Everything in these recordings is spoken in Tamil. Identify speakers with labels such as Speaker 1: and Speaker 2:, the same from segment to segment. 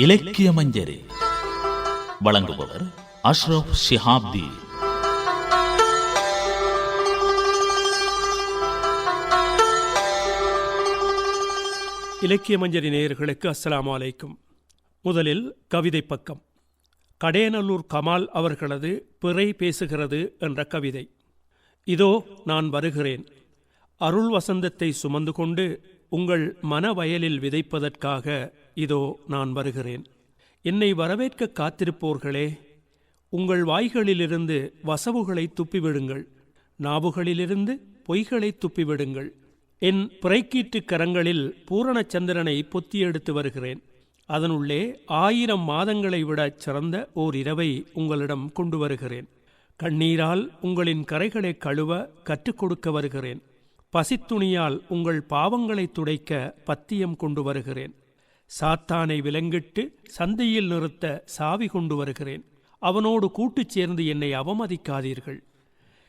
Speaker 1: இலக்கிய மஞ்சரி வழங்குபவர் அஷ்ரப் ஷிஹாப்தி.
Speaker 2: இலக்கிய மஞ்சரி நேயர்களுக்கு அஸ்லாம் அலைக்கும். முதலில் கவிதை பக்கம். கடேநல்லூர் கமால் அவர்களது பிறை பேசுகிறது என்ற கவிதை. இதோ நான் வருகிறேன். அருள் வசந்தத்தை சுமந்து கொண்டு உங்கள் மன வயலில் விதைப்பதற்காக இதோ நான் வருகிறேன். என்னை வரவேற்க காத்திருப்போர்களே உங்கள் வாய்களிலிருந்து வசவுகளை துப்பிவிடுங்கள். நாவுகளிலிருந்து பொய்களை துப்பிவிடுங்கள். என் பிறைக்கீற்றுக் கரங்களில் பூரணச்சந்திரனை பொத்தி எடுத்து வருகிறேன். அதனுள்ளே ஆயிரம் மாதங்களை விடச் சிறந்த ஓர் இரவை உங்களிடம் கொண்டு வருகிறேன். கண்ணீரால் உங்களின் கரைகளை கழுவ கற்றுக் கொடுக்க வருகிறேன். பசித்துணியால் உங்கள் பாவங்களை துடைக்க பத்தியம் கொண்டு வருகிறேன். சாத்தானை விலங்கிட்டு சந்தையில் நிறுத்த சாவி கொண்டு வருகிறேன். அவனோடு கூட்டுச் சேர்ந்து என்னை அவமதிக்காதீர்கள்.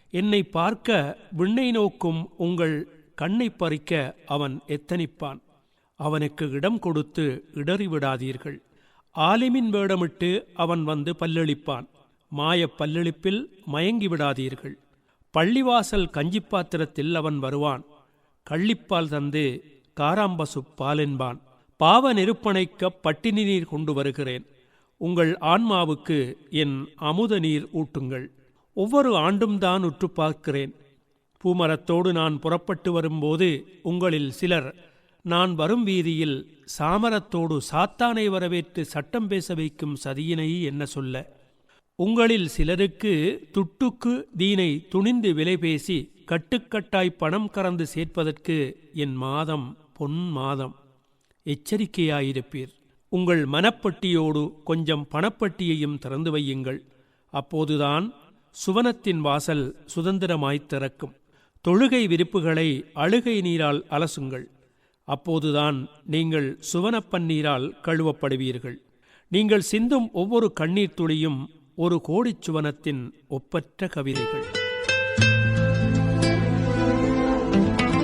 Speaker 2: என்னை பார்க்க விண்ணை நோக்கும் உங்கள் கண்ணை பறிக்க அவன் எத்தனிப்பான். அவனுக்கு இடம் கொடுத்து இடறி விடாதீர்கள். ஆலிமின் வேடமிட்டு அவன் வந்து பல்லளிப்பான். மாயப் பல்லளிப்பில் மயங்கி விடாதீர்கள். பள்ளிவாசல் கஞ்சிப் பாத்திரத்தில் அவன் வருவான். கள்ளிப்பால் தந்து காராம்பசு பாலென்பான். பாவ நெருப்பணைக்க பட்டினி நீர் கொண்டு வருகிறேன். உங்கள் ஆன்மாவுக்கு என் அமுத நீர் ஊட்டுங்கள். ஒவ்வொரு ஆண்டும் தான் உற்று பார்க்கிறேன். பூமரத்தோடு நான் புறப்பட்டு வரும்போது உங்களில் சிலர் நான் வரும் வீதியில் சாமரத்தோடு சாத்தானை வரவேற்று சட்டம் பேச வைக்கும் சதியினை என்ன சொல்ல? உங்களில் சிலருக்கு துட்டுக்கு தீனை துணிந்து விலை பேசி கட்டுக்கட்டாய் பணம் கறந்து சேர்ப்பதற்கு என் மாதம் பொன் மாதம். எச்சரிக்கையாயிருப்பீர். உங்கள் மனப்பட்டியோடு கொஞ்சம் பணப்பட்டியையும் திறந்து வையுங்கள். அப்போதுதான் சுவனத்தின் வாசல் சுதந்திரமாய்த் திறக்கும். தொழுகை விரிப்புகளை அழுகை நீரால் அலசுங்கள். அப்போதுதான் நீங்கள் சுவனப்பன்னீரால் கழுவப்படுவீர்கள். நீங்கள் சிந்தும் ஒவ்வொரு கண்ணீர் துளியும் ஒரு கோடிச் சுவனத்தின் ஒப்பற்ற கவிதைகள்.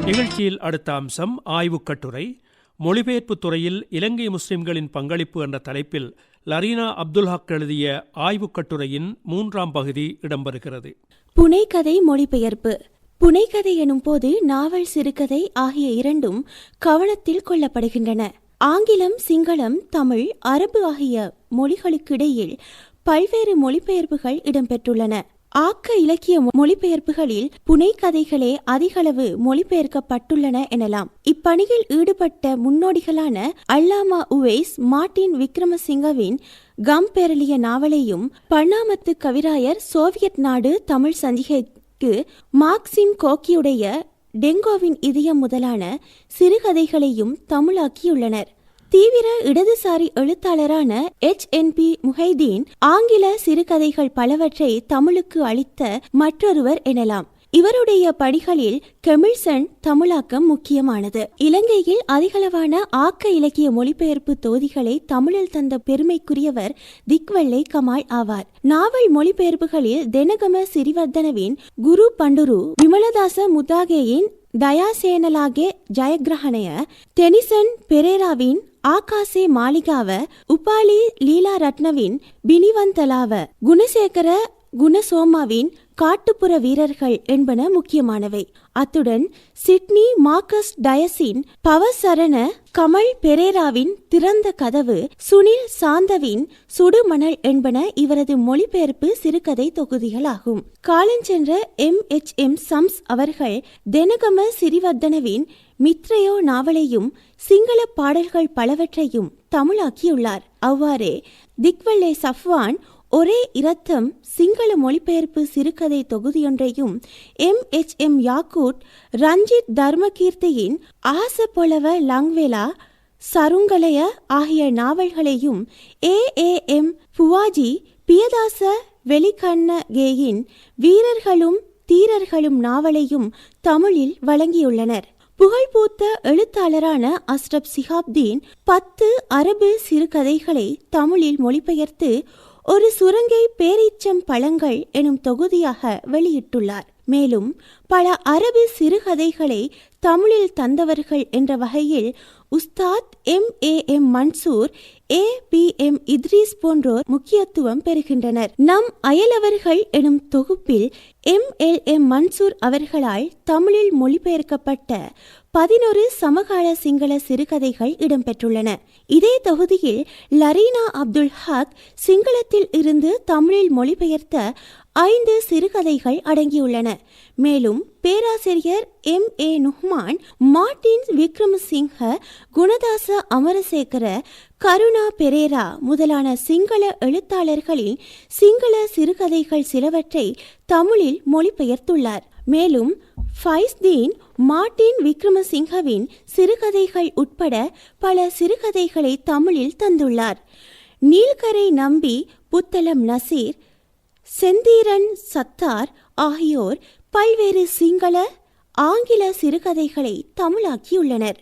Speaker 2: நிகழ்ச்சியில் அடுத்த அம்சம் ஆய்வுக் கட்டுரை மொழிபெயர்ப்புத் துறையில் இலங்கை முஸ்லிம்களின் பங்களிப்பு என்ற தலைப்பில் லரீனா அப்துல் ஹக் எழுதிய ஆய்வுக் கட்டுரையின் மூன்றாம் பகுதி இடம்பெறுகிறது.
Speaker 3: புனைகதை மொழிபெயர்ப்பு. புனைகதை எனும் போது நாவல் சிறுகதை ஆகிய இரண்டும் கவனத்தில் கொள்ளப்படுகின்றன. ஆங்கிலம் சிங்களம் தமிழ் அரபு ஆகிய மொழிகளுக்கிடையில் பல்வேறு மொழிபெயர்ப்புகள் இடம்பெற்றுள்ளன. ஆக்க இலக்கிய மொழிபெயர்ப்புகளில் புனை கதைகளே அதிகளவு மொழிபெயர்க்கப்பட்டுள்ளன எனலாம். இப்பணியில் ஈடுபட்ட முன்னோடிகளான அல்லாமா உவேஸ் மார்டின் விக்ரமசிங்கவின் கம்பெரலிய நாவலையும் பன்னாமத்து கவிராயர் சோவியத் நாடு தமிழ் சஞ்சிகைக்கு மார்க்சிம் கோக்கியுடைய டெங்கோவின் இதயம் முதலான சிறுகதைகளையும் தமிழாக்கியுள்ளனர். தீவிர இடதுசாரி எழுத்தாளரான எச் என் பி முஹைதீன் ஆங்கில சிறுகதைகள் பலவற்றை தமிழுக்கு அளித்த மற்றொருவர் எனலாம். இவருடைய படிகளில் கெமிழ்சன் தமிழாக்கம் முக்கியமானது. இலங்கையில் அதிகளவான ஆக்க இலக்கிய மொழிபெயர்ப்பு தொகுதிகளை தமிழில் தந்த பெருமைக்குரியவர் திக்வெள்ளை கமால் ஆவார். நாவல் மொழிபெயர்ப்புகளில் தெனகம சிறிவர்தனவின் குரு பண்டுரு விமலதாச முதாகேயின் தயாசேனலாகே ஜயகிரகணைய டெனிசன் பெரேராவின் ஆகாசே மாளிகாவ உபாலி லீலா ரத்னவின் பினிவந்தலாவ குணசேகர குணசோமாவின் காட்டுப்புற வீரர்கள் என்பன முக்கியமானவை. அத்துடன் சிட்னி மார்க்கஸ் டயஸின் பவசரண கமல் பெரேராவின் திறந்த கதவு சுனில் சாந்தவின் சுடுமணல் என்பன இவரது மொழிபெயர்ப்பு சிறுகதை தொகுதிகளாகும். காலஞ்சென்ற எம். எச். எம். சம்ஸ் அவர்கள் தெனகம சிறிவர்தனவின் மித்ரயோ நாவலையும் சிங்கள பாடல்கள் பலவற்றையும் தமிழாக்கியுள்ளார். அவ்வாறே திக்வல்லே சஃப்வான் ஒரே இரத்தம் சிங்கள மொழிபெயர்ப்பு சிறுகதை தொகுதியொன்றையும் M H M Yakoot Ranjith தர்மகீர்த்தியின் Asa Polawa Sarungalaya ஆகிய நாவல்களையும் ஏ ஏ எம் புவாஜி பியதாச வெளிக்கண்ணகேயின் வீரர்களும் தீரர்களும் நாவலையும் தமிழில் வழங்கியுள்ளனர். புகழ்பூத்த எழுத்தாளரான அஸ்ரப் சிஹாப்தீன் பத்து அரபு சிறுகதைகளை தமிழில் மொழிபெயர்த்து ஒரு சுரங்கை பேரீச்சம் பழங்கள் எனும் தொகுதியாக வெளியிட்டுள்ளார். மேலும் பல அரபு சிறுகதைகளை தமிழில் தந்தவர்கள் என்ற வகையில் Ustad M A M Mansoor A B M Idris போன்றோர் முக்கியத்துவம் பெறுகின்றனர். நம் அயலவர்கள் எனும் தொகுப்பில் எம் எல் எம் மன்சூர் அவர்களால் தமிழில் மொழிபெயர்க்கப்பட்ட பதினொரு சமகால சிங்கள சிறுகதைகள் இடம்பெற்றுள்ளன. இதே தொகுதியில் லரீனா அப்துல் ஹக் சிங்களத்தில் இருந்து தமிழில் மொழிபெயர்த்த ஐந்து சிறுகதைகள் அடங்கியுள்ளன. மேலும் பேராசிரியர் எம். ஏ. நுஹ்மான் மார்டின் விக்ரமசிங்க குணதாச அமரசேகர கருணா பெரேரா முதலான சிங்கள எழுத்தாளர்களின் சிங்கள சிறுகதைகள் சிலவற்றை தமிழில் மொழிபெயர்த்துள்ளார். மேலும் ஃபைஸ்தீன் மார்டின் விக்ரமசிங்கவின் சிறுகதைகள் உட்பட பல சிறுகதைகளை தமிழில் தந்துள்ளார். நீல்கரை நம்பி புத்தளம் நசீர் செந்தீரன் சத்தார் ஆகியோர் பல்வேறு சிங்கள ஆங்கில சிறுகதைகளை தமிழாக்கியுள்ளனர்.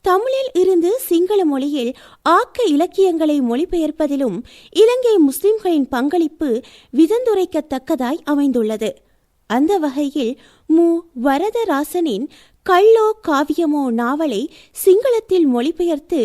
Speaker 3: தமிழில் இருந்து சிங்கள மொழியில் ஆக்க இலக்கியங்களை மொழிபெயர்ப்பதிலும் இலங்கை முஸ்லிம்களின் பங்களிப்பு விதந்துரைக்கத்தக்கதாய் அமைந்துள்ளது. அந்த வகையில் மு. வரதராசனின் கள்ளோ காவியமோ நாவலை சிங்களத்தில் மொழிபெயர்த்து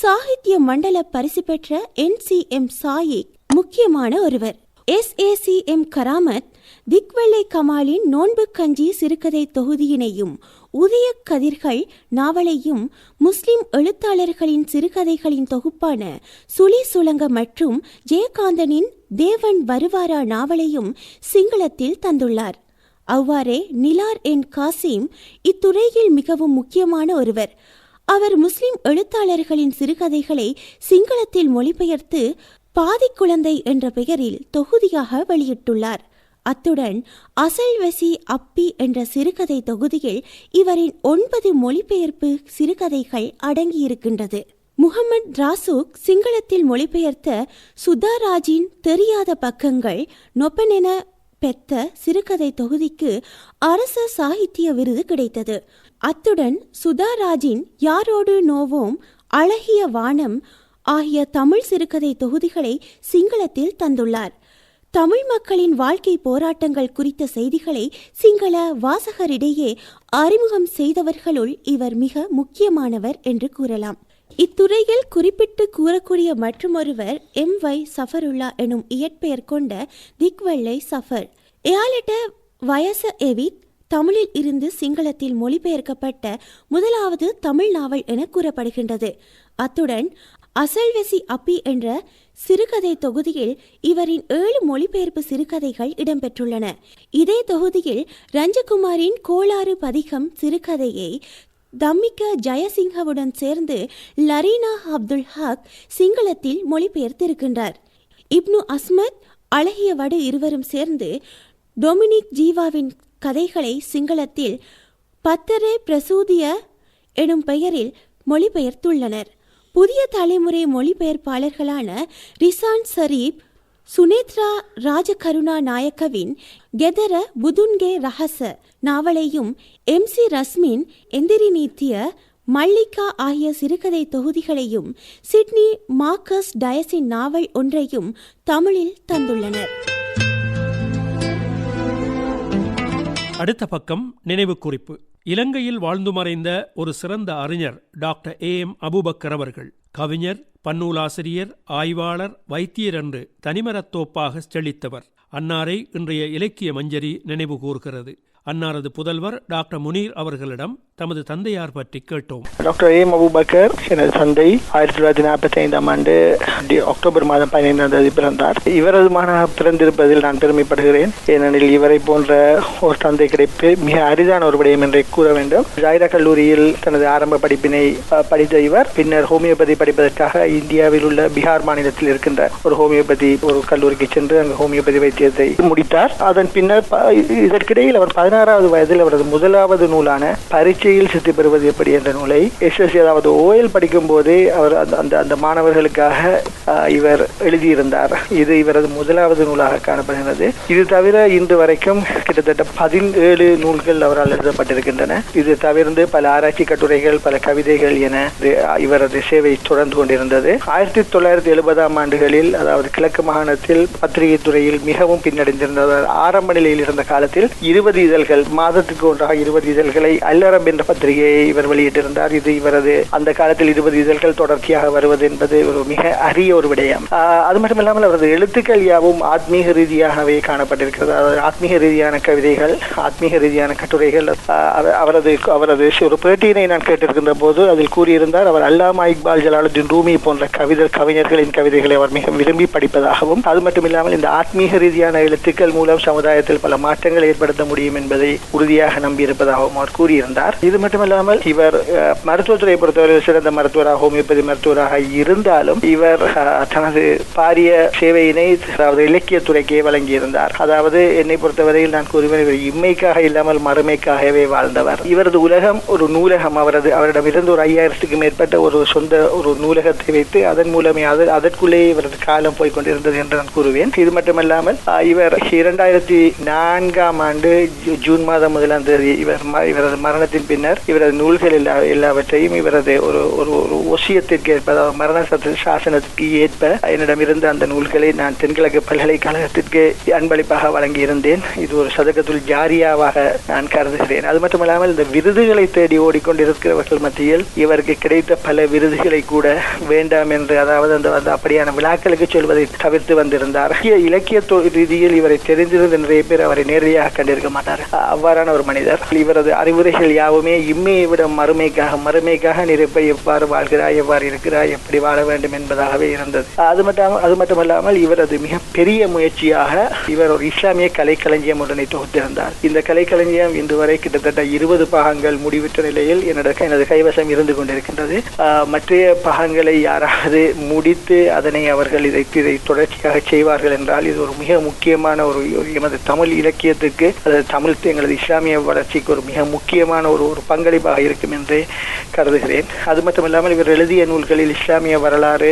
Speaker 3: சாகித்ய மண்டல பரிசு பெற்ற என். சி. எம். சாயிக் முக்கியமான ஒருவர். S. A. C. M. Karamath Dikwella கமாலின் நோன்பு கஞ்சி சிறுகதை தொகுதியினையும் உதய கதிர்கள் நாவலையும் முஸ்லிம் எழுத்தாளர்களின் சிறுகதைகளின் தொகுப்பான சுழி சுலங்க மற்றும் ஜெயகாந்தனின் தேவன் வருவாரா நாவலையும் சிங்களத்தில் தந்துள்ளார். அவ்வாறே நிலார் என் காசிம் இத்துறையில் மிகவும் முக்கியமான ஒருவர். அவர் முஸ்லிம் எழுத்தாளர்களின் சிறுகதைகளை சிங்களத்தில் மொழிபெயர்த்து பாதி குழந்தை என்ற பெயரில் தொகுதியாக வெளியிட்டுள்ளார். அத்துடன் அசல்வசி அப்பி என்ற சிறுகதை தொகுதியில் இவரின் ஒன்பது மொழிபெயர்ப்பு சிறுகதைகள் அடங்கியிருக்கின்றது. முகமது ராசூக் சிங்களத்தில் மொழிபெயர்த்த சுதாராஜின் தெரியாத பக்கங்கள் நொப்பனென பெத்த சிறுகதை தொகுதிக்கு அரச சாகித்ய விருது கிடைத்தது. அத்துடன் சுதாராஜின் யாரோடு நோவோம் அழகிய வானம் ஆகிய தமிழ் சிறுகதை தொகுதிகளை சிங்களத்தில் தந்துள்ளார். தமிழ் மக்களின் வாழ்க்கை போராட்டங்கள் குறித்த செய்திகளை சிங்கள வாசகரிடையே அறிமுகம் செய்தவர்களுள் இவர் மிக முக்கியமானவர் என்று கூறலாம். இத்துறையில் குறிப்பிட்டு கூறக்கூடிய மற்றுமொருவர் எம் வை சஃபருல்லா எனும் இயற்பெயர் கொண்ட திக்வெள்ளை சஃபர். எயாலிட்ட வயச எவித் தமிழில் இருந்து சிங்களத்தில் மொழிபெயர்க்கப்பட்ட முதலாவது தமிழ் நாவல் என கூறப்படுகின்றது. அத்துடன் அசல்வெசி அப்பி என்ற சிறுகதை தொகுதியில் இவரின் ஏழு மொழிபெயர்ப்பு சிறுகதைகள் இடம்பெற்றுள்ளன. இதே தொகுதியில் ரஞ்சகுமாரின் கோளாறு பதிகம் சிறுகதையை தம்மிக்க ஜெயசிங்கவுடன் சேர்ந்து லரீனா அப்துல் ஹக் சிங்களத்தில் மொழிபெயர்த்திருக்கின்றார். இப்னு அஸ்மத் அழகிய வடு இருவரும் சேர்ந்து டொமினிக் ஜீவாவின் கதைகளை சிங்களத்தில் பத்தரே பிரசூதிய எனும் பெயரில் மொழிபெயர்த்துள்ளனர். புதிய தலைமுறை மொழிபெயர்ப்பாளர்களான ரிசான் சரீப் சுனேத்ரா ராஜகருணா நாயக்கவின் கெதர புதுன்கே ரஹச நாவலையும் எம் சி ரஸ்மின் எந்திரிநீத்திய மல்லிகா ஆகிய சிறுகதை தொகுதிகளையும் சிட்னி மார்க்கஸ் டயஸின் நாவல் ஒன்றையும் தமிழில் தந்துள்ளனர்.
Speaker 2: அடுத்த பக்கம் நினைவு குறிப்பு. இலங்கையில் வாழ்ந்து மறைந்த ஒரு சிறந்த அறிஞர் டாக்டர் ஏ எம் அபுபக்கர் அவர்கள் கவிஞர் பன்னூலாசிரியர் ஆய்வாளர் வைத்தியர் என்று தனிமரத்தோப்பாக செழித்தவர். அன்னாரை இன்றைய இலக்கிய மஞ்சரி நினைவு கூர்கிறது அன்னாரது புதல்வர் டாக்டர் முனீர் அவர்களிடம் தமது தந்தையார் பற்றி கேட்டோம்.
Speaker 4: டாக்டர் ஏ மபுபக்கர் எனது தந்தை ஆயிரத்தி தொள்ளாயிரத்தி நாற்பத்தி ஐந்தாம் ஆண்டு அக்டோபர் மாதம் பதினைந்தாம் தேதி பிறந்தார். இவரது மகனாக பிறந்திருப்பதில் நான் பெருமைப்படுகிறேன். ஏனெனில் இவரை போன்ற ஒரு தந்தை கிடைப்பு மிக அரிதான ஒரு விடயம் என்றே கூற வேண்டும். ஜாயிரா கல்லூரியில் தனது ஆரம்ப படிப்பினை படித்த இவர் பின்னர் ஹோமியோபதி படிப்பதற்காக இந்தியாவில் உள்ள பீகார் மாநிலத்தில் இருக்கின்ற ஒரு ஹோமியோபதி ஒரு கல்லூரிக்கு சென்று அங்கு ஹோமியோபதி வைத்தியத்தை முடித்தார். அதன் பின்னர் இதற்கிடையில் அவர் பதினாறாவது வயதில் அவரது முதலாவது நூலான பரீட்சை பரீட்சையில் சித்தி பெறுவது எப்படி என்ற நூலை எஸ் எஸ் அதாவது ஓஎல் படிக்கும் போதே அவர் அந்த அந்த மாணவர்களுக்காக இவர் எழுதியிருந்தார். இது இவரது முதலாவது நூலாக காணப்படுகிறது. இது தவிர இன்று வரைக்கும் கிட்டத்தட்ட பதினேழு நூல்கள் அவரால் எழுதப்பட்டிருக்கின்றன. இது தவிர்த்து பல ஆராய்ச்சி கட்டுரைகள் பல கவிதைகள் என இவரது சேவை தொடர்ந்து கொண்டிருந்தது. ஆயிரத்தி தொள்ளாயிரத்தி எழுபதாம் ஆண்டுகளில் அதாவது கிழக்கு மாகாணத்தில் பத்திரிகை துறையில் மிகவும் பின்னடைந்திருந்தவர் ஆரம்ப நிலையில் இருந்த காலத்தில் இருபது இதழ்கள் மாதத்துக்கு ஒன்றாக இருபது இதழ்களை அல்லறம் என்ற பத்திரிகையை இவர் வெளியிட்டிருந்தார். இது இவரது அந்த காலத்தில் இருபது இதழ்கள் தொடர்ச்சியாக வருவது என்பது ஒரு மிக அரிய ஒரு விடயம். அது மட்டுமில்லாமல் அவரது எழுத்துக்கள் யாவும் ஆத்மீக ரீதியாகவே காணப்பட்டிருக்கிறது. அதாவது ஆத்மீக ரீதியான கவிதைகள் ஆத்மீக ரீதியான கட்டுரைகள் அவரது அவரது ஒரு பேட்டியினை நான் கேட்டிருக்கின்ற போது அதில் கூறியிருந்தார் அவர் அல்லாமா இக்பால் ஜலாலுddin ரூமி போன்ற கவிதர் கவிஞர்களின் கவிதைகளை அவர் மிக விரும்பி படிப்பதாகவும் அது மட்டுமில்லாமல் இந்த ஆத்மீக ரீதியான எழுத்துக்கள் மூலம் சமுதாயத்தில் பல மாற்றங்களை ஏற்படுத்த முடியும் என்பதை உறுதியாக நம்பியிருப்பதாகவும் அவர் கூறியிருந்தார். இது மட்டுமல்லாமல் இவர் மருத்துவத்துறை மருத்துவத்துறையை பொறுத்தவரை சிறந்த மருத்துவராக ஹோமியோபதி மருத்துவராக இருந்தாலும் இவர் தனது பாரிய சேவையினை அதாவது இலக்கியத்துறைக்கே வழங்கியிருந்தார். அதாவது என்னை பொறுத்தவரையில் நான் கூறுவேன் இவர் இம்மைக்காக இல்லாமல் மறுமைக்காகவே வாழ்ந்தவர். இவரது உலகம் ஒரு நூலகம். அவரது அவரிடமிருந்து ஒரு ஐயாயிரத்துக்கு மேற்பட்ட ஒரு சொந்த ஒரு நூலகத்தை வைத்து அதன் மூலமே அது அதற்குள்ளே இவரது காலம் போய் கொண்டிருந்தது என்று நான் கூறுவேன். இது மட்டுமல்லாமல் இவர் இரண்டாயிரத்தி நான்காம் ஆண்டு ஜூ- ஜூன் மாதம் முதலாம் தேதி இவர் ம- இவரது மரணத்தின் பின்னர் இவரது நூல்கள் எல்லா எல்லாவற்றையும் இவரது ஒரு ஒரு ஒரு ஒசியத்திற்கு ஏற்ப அதாவது மரண சாசனத்துக்கு ஏற்ப என்னிடமிருந்து அந்த நூல்களை நான் தென்கிழக்கு பல்கலைக்கழகத்திற்கு அன்பளிப்பாக வழங்கியிருந்தேன். இது ஒரு சதகத்துள் ஜாரியாவாக நான் கருதுகிறேன். அது மட்டுமல்லாமல் இந்த விருதுகளை தேடி ஓடிக்கொண்டிருக்கிறவர்கள் மத்தியில் இவருக்கு கிடைத்த பல விருதுகளை கூட வேண்டாம் என்று அதாவது அந்த அந்த அப்படியான விழாக்களுக்கு சொல்வதை தவிர்த்து வந்திருந்தார். இலக்கிய- ரீதியில் இவரை தெரிந்திருந்த நிறைய பேர் அவரை நேரடியாக கண்டிருக்க மாட்டார் அவ்வாறான ஒரு மனிதர். இவரது அறிவுரைகள் யாவும் இம்மையை விட மறுமைக்காக மறுமைக்காக நிரப்ப எவ்வாறு வாழ்கிறாய் எவ்வாறு இருக்கிறாய் எப்படி வாழ வேண்டும் என்பதாகவே இருந்தது. அது மட்டும் அது மட்டுமல்லாமல் இவரது மிகப்பெரிய முயற்சியாக இவர் ஒரு இஸ்லாமிய கலைக்களஞ்சியம் ஒன்றை தொகுத்திருந்தார். இந்த கலைக்களஞ்சியம் இன்று வரை கிட்டத்தட்ட இருபது பாகங்கள் முடிவுற்ற நிலையில் என்னோட எனது கைவசம் இருந்து கொண்டிருக்கின்றது. மற்றைய பாகங்களை யாராவது முடித்து அதனை அவர்கள் இதை இதை தொடர்ச்சியாக செய்வார்கள் என்றால் இது ஒரு மிக முக்கியமான ஒரு எமது தமிழ் இலக்கியத்துக்கு அல்லது தமிழ் எங்களது இஸ்லாமிய வளர்ச்சிக்கு ஒரு மிக முக்கியமான ஒரு ஒரு பங்களிப்பாக இருக்கும் என்றே கருதுகிறேன். அது மட்டுமில்லாமல் இவர் எழுதிய நூல்களில் இஸ்லாமிய வரலாறு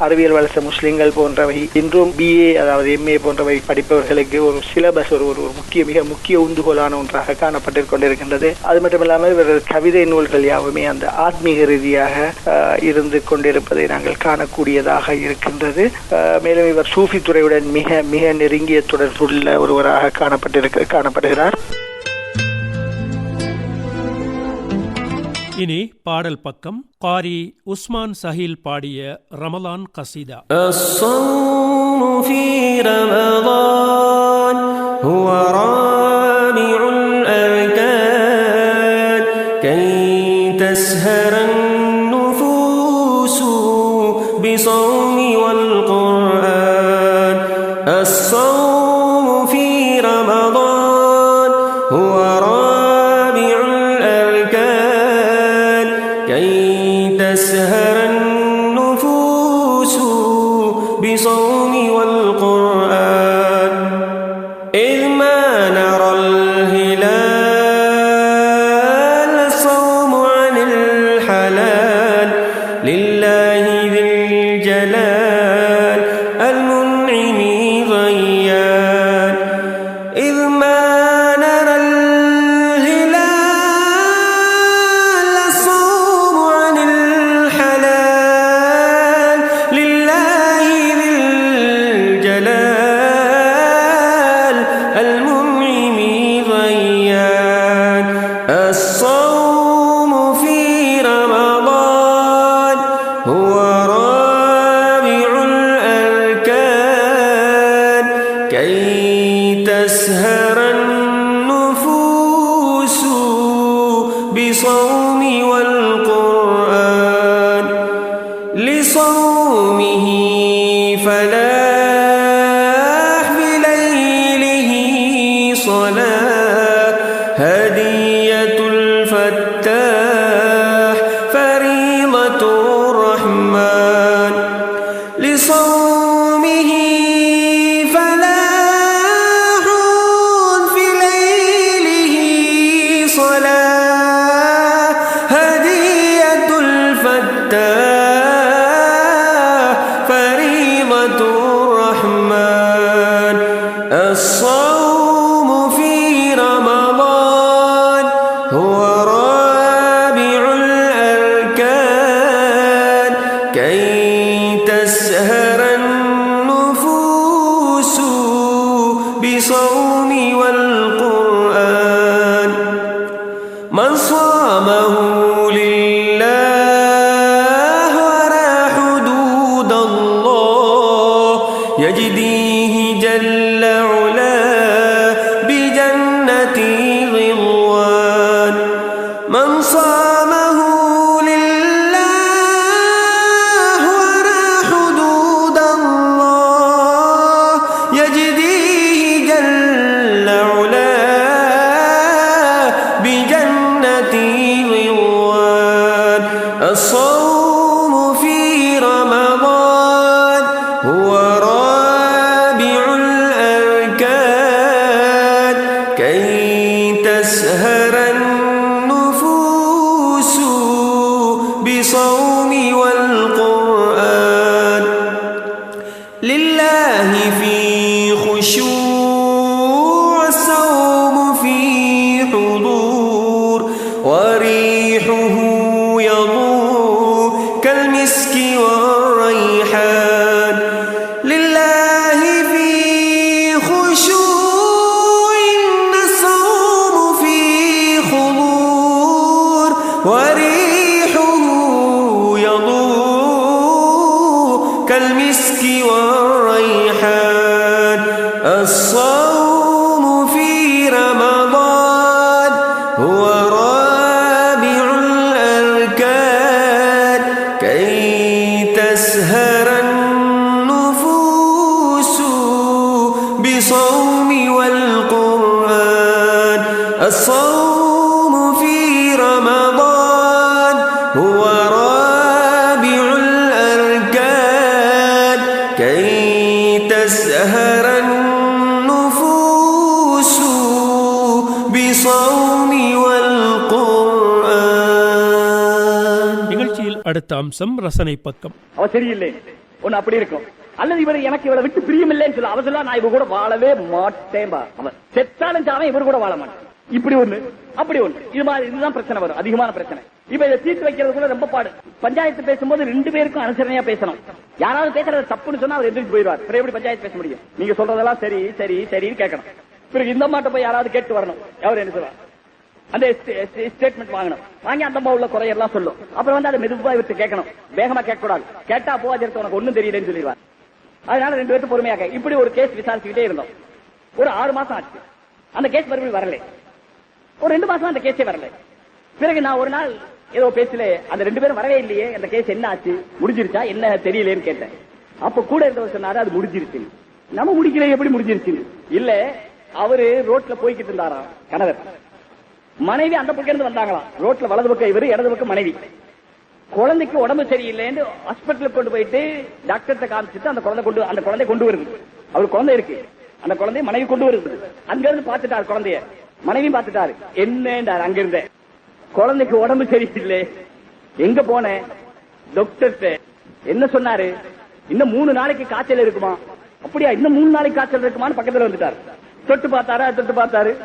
Speaker 4: அறிவியல் வளர்த்த முஸ்லிம்கள் போன்றவை இன்றும் பிஏ அதாவது எம்ஏ போன்றவை படிப்பவர்களுக்கு ஒரு சிலபஸ் ஒரு ஒரு முக்கிய மிக முக்கிய உந்துகோலான ஒன்றாக காணப்பட்டு கொண்டிருக்கின்றது. அது மட்டுமில்லாமல் இவர் கவிதை நூல்கள் யாவுமே அந்த ஆத்மீக ரீதியாக ஆஹ், இருந்து கொண்டிருப்பதை நாங்கள் காணக்கூடியதாக இருக்கின்றது. மேலும் இவர் சூஃபி துறையுடன் மிக மிக நெருங்கிய தொடர்புள்ள ஒருவராக காணப்பட்டிருக்க காணப்படுகிறார்.
Speaker 2: இனி பாடல் பக்கம் காரி உஸ்மான் சஹீல் பாடிய ரமலான் கசீதா.
Speaker 5: هو كي تزهر النفوس بصوم الصوم في رمضان هو رابع الأركان كي تسهر النفوس بصوم والقرآن
Speaker 2: நிகழ்ச்சியில் அடுத்த அம்சம் ரசனை பக்கம்
Speaker 6: அவ சரியில்லை ஒண்ணு அப்படி இருக்கும் அல்லது இவர் எனக்கு இவரை விட்டு பிரியமில்லைன்னு சொல்ல அவ சொல்ல நான் இவ கூட வாழவே மாட்டேன்பா அவன் செத்தாலும் சாவன் இவர் கூட வாழ மாட்டேன் இப்படி ஒண்ணு அப்படி ஒண்ணு. இது மாதிரி இதுதான் பிரச்சனை வரும் அதிகமான பிரச்சனை. இப்ப இதை தீர்த்து வைக்கிறது கூட ரொம்ப பாடு. பஞ்சாயத்து பேசும்போது ரெண்டு பேருக்கும் அனுசரணையா பேசணும். யாராவது பேசுறது தப்புன்னு சொன்னா அவர் எதிர்த்து போயிடுவார். பிறகு எப்படி பஞ்சாயத்து பேச முடியும்? நீங்க சொல்றதெல்லாம் சரி சரி சரின்னு கேட்கணும். பிறகு இந்த மாட்ட போய் யாராவது கேட்டு வரணும். அவர் என்ன சொல்றார் அந்த ஸ்டேட்மெண்ட் வாங்கணும். வாங்கி அந்த அம்மா உள்ள குறையெல்லாம் சொல்லும். அப்புறம் வந்து அதை மெதுவா விட்டு கேட்கணும். வேகமா கேட்க கூடாது கேட்டா போவாஜருக்கு உனக்கு ஒண்ணும் தெரியலன்னு சொல்லிடுவார். அதனால ரெண்டு பேரும் பொறுமையாக. இப்படி ஒரு கேஸ் விசாரிச்சுக்கிட்டே இருந்தோம். ஒரு ஆறு மாசம் ஆச்சு. அந்த கேஸ் மறுபடியும் வரல. ஒரு ரெண்டு மாசம் அந்த கேஸே வரல. பிறகு நான் ஒரு நாள் ஏதோ பேசல அந்த ரெண்டு பேரும் வரவே இல்லையே அந்த கேஸ் என்ன ஆச்சு முடிஞ்சிருச்சா என்ன தெரியலேன்னு கேட்டேன். அப்ப கூட இருந்தவர் சொன்னாரு அது முடிஞ்சிருச்சு. நம்ம முடிக்கல எப்படி முடிஞ்சிருச்சு? இல்ல அவரு ரோட்ல போய்கிட்டு இருந்தாராம் கணவர். மனைவி அந்த பக்கம் இருந்து வந்தாங்களாம். ரோட்ல வலது பக்கம் இவரு இடது பக்கம் மனைவி. குழந்தைக்கு உடம்பு சரியில்லைன்னு ஹாஸ்பிட்டலுக்கு கொண்டு போயிட்டு டாக்டர்கிட்ட காமிச்சிட்டு அந்த குழந்தை கொண்டு அந்த குழந்தை கொண்டு வருது. அவர் குழந்தை இருக்கு. அந்த குழந்தைய மனைவி கொண்டு வருது. அங்க இருந்து பாத்துட்டாரு குழந்தைய. மனைவியும் பாத்துட்டாரு என்னன்றாரு அங்க இருந்த? குழந்தைக்கு உடம்பு சரியில்லை. எங்க போனேன் டாக்டர் என்ன சொன்னாரு? இன்னும் மூணு நாளைக்கு காய்ச்சல் இருக்குமா? அப்படியா இன்னும் மூணு நாளைக்கு காய்ச்சல் இருக்குமான்னு பக்கத்துல வந்துட்டாரு. தொட்டு பார்த்தாரா? தொட்டு பார்த்தாரு.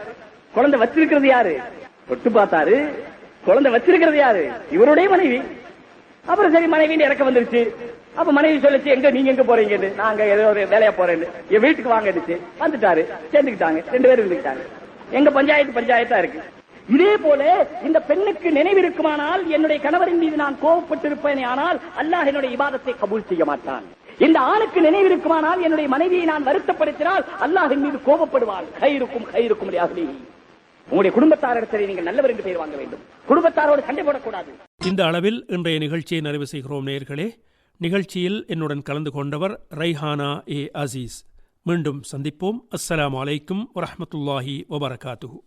Speaker 6: குழந்தை வச்சிருக்கிறது யாரு? தொட்டு பார்த்தாரு. குழந்தை வச்சிருக்கிறது யாரு? இவருடைய மனைவி. அப்புறம் சரி மனைவின்னு இறக்க வந்துருச்சு. அப்ப மனைவி சொல்லிச்சு எங்க நீங்க எங்க போறீங்கன்னு? நாங்க ஏதோ ஒரு வேலையா போறேன்னு. என் வீட்டுக்கு வாங்கிடுச்சு வந்துட்டாரு. சேர்ந்துக்கிட்டாங்க. ரெண்டு பேரும் இருந்துக்கிட்டாங்க. எங்க பஞ்சாயத்து பஞ்சாயத்தா இருக்கு. இதே போல இந்த பெண்ணுக்கு நினைவு இருக்குமானால் என்னுடைய கணவரின் மீது நான் கோபப்பட்டிருப்பேனே ஆனால் அல்லாஹ் என்னுடைய இபாதத்தை கபூல் செய்ய மாட்டான். இந்த ஆணுக்கு நினைவு இருக்குமானால் என்னுடைய மனைவியை நான் வருத்தப்படுத்தினால் அல்லாஹின் மீது கோபப்படுவார் கயிறுக்கும் கயிறுக்கும் யாருமே உங்களுடைய குடும்பத்தாரிடத்தில் நீங்கள் நல்லவர் என்று பெயர் வாங்க வேண்டும். குடும்பத்தாரோடு சண்டை போடக்கூடாது.
Speaker 2: இந்த அளவில் இன்றைய நிகழ்ச்சியை நிறைவு செய்கிறோம் நேர்களே நிகழ்ச்சியில் என்னுடன் கலந்து கொண்டவர் ரைஹானா ஏ அசீஸ். மீண்டும் சந்திப்போம் அஸ்ஸலாமு அலைக்கும் வரஹ்மத்துல்லாஹி வபரகாத்துஹு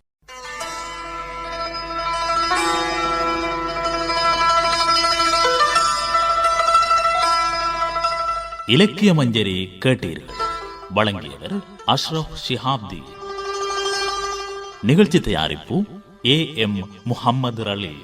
Speaker 1: இலக்கிய மஞ்சரி கேட்டீர்கள் வழங்கியவர் அஷ்ரப் ஷிஹாப்தி நிகழ்ச்சி தயாரிப்பு ஏ எம் முஹம்மது ரலீம்